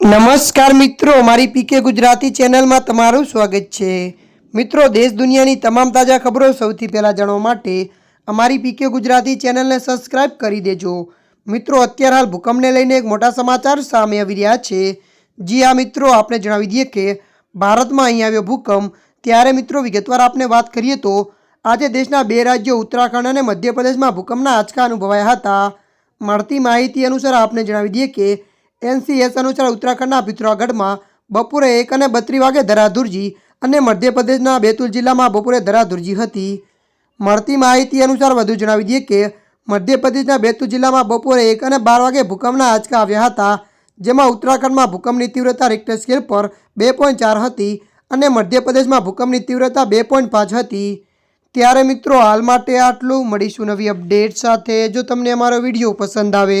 નમસ્કાર મિત્રો મારી પીકે ગુજરાતી ચેનલમાં તમારું સ્વાગત છે. મિત્રો, દેશ દુનિયાની તમામ તાજા ખબરો સૌથી પહેલાં જાણવા માટે અમારી પીકે ગુજરાતી ચેનલને સબસ્ક્રાઇબ કરી દેજો. મિત્રો, અત્યારે હાલ ભૂકંપને લઈને એક મોટા સમાચાર સામે આવી રહ્યા છે. જી આ મિત્રો આપણે જણાવી દઈએ કે ભારતમાં અહીં આવ્યો ભૂકંપ. ત્યારે, મિત્રો, વિગતવાર આપણે વાત કરીએ તો આજે દેશના બે રાજ્યો, ઉત્તરાખંડ અને મધ્યપ્રદેશમાં ભૂકંપના આંચકા અનુભવાયા હતા. મળતી માહિતી અનુસાર આપને જણાવી દઈએ કે એનસીએસ અનુસાર ઉત્તરાખંડના પિથોરાગઢમાં બપોરે એક અને બત્રીસ વાગે ધરાધુરજી અને મધ્યપ્રદેશના બેતુલ જિલ્લામાં બપોરે ધરાધુરજી હતી. મળતી માહિતી અનુસાર વધુ જણાવી દઈએ કે, મધ્યપ્રદેશના બેતુલ જિલ્લામાં બપોરે એક અને બાર વાગે ભૂકંપના આંચકા આવ્યા હતા, જેમાં ઉત્તરાખંડમાં ભૂકંપની તીવ્રતા રિક્ટર સ્કેલ પર બે પોઈન્ટ ચાર હતી અને મધ્યપ્રદેશમાં ભૂકંપની તીવ્રતા બે પોઈન્ટ પાંચ હતી. ત્યારે મિત્રો, હાલ માટે આટલું. મળીશું નવી અપડેટ સાથે. જો તમને અમારો વીડિયો પસંદ આવે